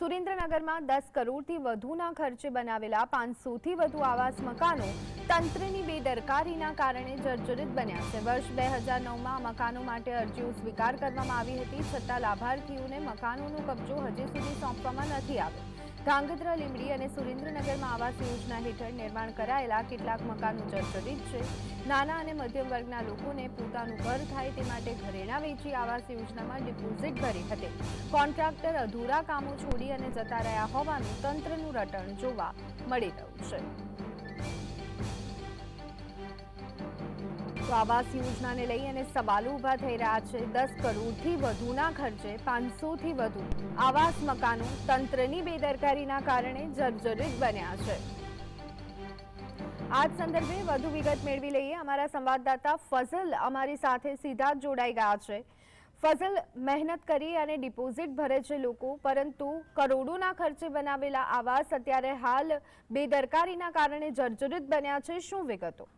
સુરેન્દ્રનગરમાં દસ કરોડથી વધુના ખર્ચે બનાવેલા પાંચસોથી વધુ આવાસ મકાનો તંત્રની બેદરકારીના કારણે જર્જરિત બન્યા છે. વર્ષ બે હજાર નવમાં મકાનો માટે અરજીઓ સ્વીકાર કરવામાં આવી હતી. છતાં લાભાર્થીઓને મકાનોનો કબજો હજી સુધી સોંપવામાં નથી આવ્યો. ધાંગધ્રા લીંબડી અને સુરેન્દ્રનગરમાં આવાસ યોજના હેઠળ નિર્માણ કરાયેલા કેટલાક મકાનો જર્જરિત છે. નાના અને મધ્યમ વર્ગના લોકોને પોતાનું ઘર થાય તે માટે ઘરેણા વેચી આવાસ યોજનામાં ડિપોઝિટ ભરી હતી. કોન્ટ્રાક્ટર અધૂરા કામો છોડી અને જતા રહ્યા હોવાનું તંત્રનું રટણ જોવા મળી રહ્યું છે. આવાસ યોજનાને લઈ અને સવાલો ઊભા થઈ રહ્યા છે. દસ કરોડથી વધુના ખર્ચે પાંચસોથી વધુ આવાસ મકાનો તંત્રની બેદરકારીના કારણે જર્જરિત બન્યા છે. આ સંદર્ભે વધુ વિગત મેળવી લઈએ. અમારા સંવાદદાતા ફઝલ અમારી સાથે સીધા જોડાઈ ગયા છે. ફઝલ, મહેનત કરી અને ડિપોઝિટ ભરે છે લોકો, પરંતુ કરોડોના ખર્ચે બનાવેલા આવાસ અત્યારે હાલ બેદરકારીના કારણે જર્જરિત બન્યા છે. શું વિગતો?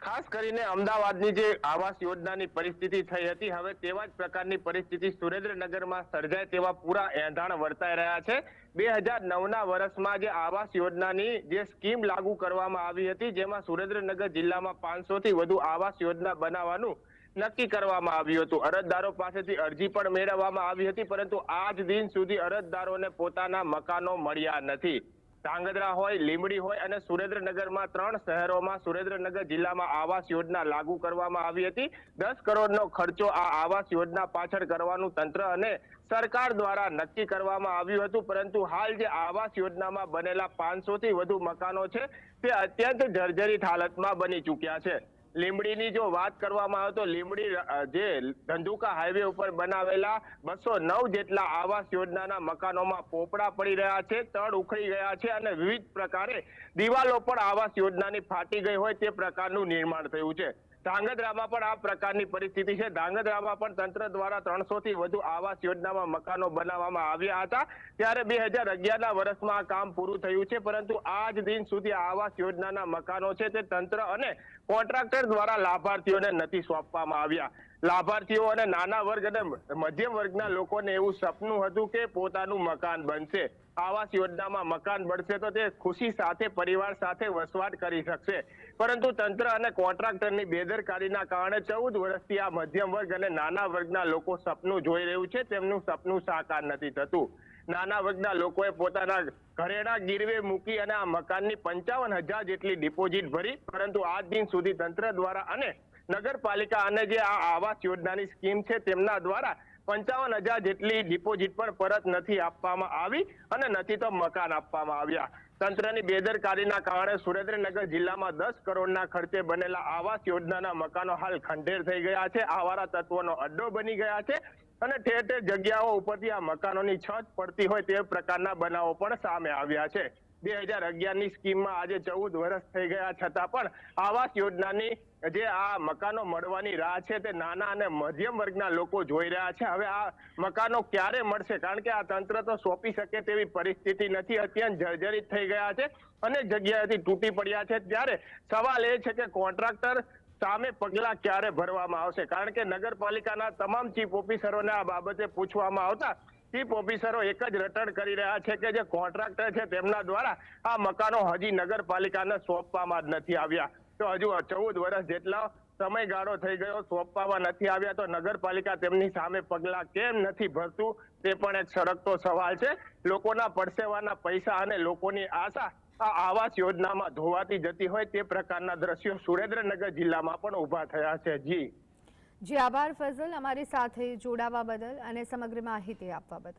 ખાસ કરીને અમદાવાદની જે આવાસ યોજનાની પરિસ્થિતિ થઈ હતી, હવે તેવા જ પ્રકારની પરિસ્થિતિ સુરેન્દ્રનગરમાં સર્જાય તેવા પૂરા એંધાણ વર્તાઈ રહ્યા છે. બે હજાર નવના વર્ષમાં જે આવાસ યોજનાની જે સ્કીમ લાગુ કરવામાં આવી હતી, જેમાં સુરેન્દ્રનગર જિલ્લામાં પાંચસો થી વધુ આવાસ યોજના બનાવવાનું નક્કી કરવામાં આવ્યું હતું. અરજદારો પાસેથી અરજી પણ મેળવવામાં આવી હતી, પરંતુ આજ દિન સુધી અરજદારોને પોતાના મકાનો મળ્યા નથી. ધાંગધ્રા હોય, લીંબડી હોય અને સુરેન્દ્રનગરમાં ત્રણ શહેરોમાં સુરેન્દ્રનગર જિલ્લામાં આવાસ યોજના લાગુ કરવામાં આવી હતી. દસ કરોડનો ખર્ચો આ આવાસ યોજના પાછળ કરવાનું તંત્ર અને સરકાર દ્વારા નક્કી કરવામાં આવ્યું હતું. પરંતુ હાલ જે આવાસ યોજનામાં બનેલા પાંચસો થી વધુ મકાનો છે, તે અત્યંત જર્જરિત હાલતમાં બની ચૂક્યા છે. લીંબડીની જો વાત કરવામાં આવે તો લીમડી જે ધંધુકા હાઈવે ઉપર બનાવેલા બસો નવ જેટલા આવાસ યોજનાના મકાનોમાં પોપડા પડી રહ્યા છે, તળ ઉખડી ગયા છે અને વિવિધ પ્રકારે દિવાલો પણ આવાસ યોજનાની ફાટી ગઈ હોય તે પ્રકારનું નિર્માણ થયું છે. ધાંગધ્રામાં પણ આ પ્રકારની પરિસ્થિતિ છે. ધાંગધ્રામાં પણ તંત્ર દ્વારા ત્રણસો થી વધુ આવાસ યોજનામાં મકાનો બનાવવામાં આવ્યા હતા. ત્યારે બે હજાર અગિયારના વર્ષમાં આ કામ પૂરું થયું છે. પરંતુ આજ દિન સુધી આવાસ યોજનાના મકાનો છે તે તંત્ર અને કોન્ટ્રાક્ટર દ્વારા લાભાર્થીઓને નથી સોંપવામાં આવ્યા. લાભાર્થીઓ અને નાના વર્ગ અને મધ્યમ વર્ગના લોકોને એવું સપનું હતું કે પોતાનું મકાન બનશે. આવાસ યોજનામાં મકાન બનશે તો તે ખુશી સાથે, પરિવાર સાથે વસવાટ કરી શકશે. પરંતુ તંત્ર અને કોન્ટ્રાક્ટરની બેદરકારીના કારણે ચૌદ વર્ષથી આ મધ્યમ વર્ગ અને નાના વર્ગના લોકો સપનું જોઈ રહ્યું છે. તેમનું સપનું સાકાર નથી થતું. નાના વર્ગના લોકોએ પોતાના ઘરેણા ગીરવે મૂકી અને આ મકાનની પંચાવન હજાર જેટલી ડિપોઝિટ ભરી. પરંતુ આજ દિન સુધી તંત્ર દ્વારા અને નગરપાલિકા અને જે આ આવાસ યોજનાની સ્કીમ છે, તેમના દ્વારા પંચાવન હજાર જેટલી ડિપોઝિટ પણ પરત નથી આપવામાં આવી અને નથી તો મકાન આપવામાં આવ્યા. તંત્રની બેદરકારીના કારણે સુરેન્દ્રનગર જિલ્લામાં દસ કરોડના ખર્ચે બનેલા આવાસ યોજનાના મકાનો હાલ ખંડેર થઈ ગયા છે. આવારા તત્વોનો અડ્ડો બની ગયા છે અને ઠેર ઠેર જગ્યાઓ ઉપરથી આ મકાનોની છત પડતી હોય તે પ્રકારના બનાવો પણ સામે આવ્યા છે. બે હજાર અગિયારની સ્કીમમાં આજે ચૌદ વર્ષ થઈ ગયા છતાં પણ આવાસ યોજનાની જે આ મકાનો મળવાની રાહ છે તે નાના અને મધ્યમ વર્ગના લોકો જોઈ રહ્યા છે. હવે આ મકાનો ક્યારે મળશે? કારણ કે આ તંત્ર તો સોંપી શકે તેવી પરિસ્થિતિ નથી. અત્યંત જર્જરિત થઈ ગયા છે અનેક જગ્યાએથી તૂટી પડ્યા છે. ત્યારે સવાલ એ છે કે કોન્ટ્રાક્ટર સામે પગલા ક્યારે ભરવામાં આવશે? કારણ કે નગરપાલિકાના તમામ ચીફ ઓફિસરોને આ બાબતે પૂછવામાં આવતા ચીફ ઓફિસરો એક જ રટણ કરી રહ્યા છે કે જે કોન્ટ્રાક્ટર છે તેમના દ્વારા આ મકાનો હજી નગરપાલિકાને સોંપવામાં જ નથી આવ્યા. તો હજુ ચૌદ વર્ષ જેટલા સમયગાળો થઈ ગયો સોંપવામાં નથી આવ્યા, તો નગરપાલિકા તેમની સામે પગલા કેમ નથી ભરતું તે પણ એક સળગતો સવાલ છે. લોકોના પરસેવાના પૈસા અને લોકોની આશા આ આવાસ યોજનામાં ધોવાતી જતી હોય તે પ્રકારના દ્રશ્યો સુરેન્દ્રનગર જિલ્લામાં પણ ઊભા થયા છે. જી. જી આભાર ફઝલ. અમારી સાથે જોડાવા બદલ અને સમગ્ર માહિતી આપવા બદલ.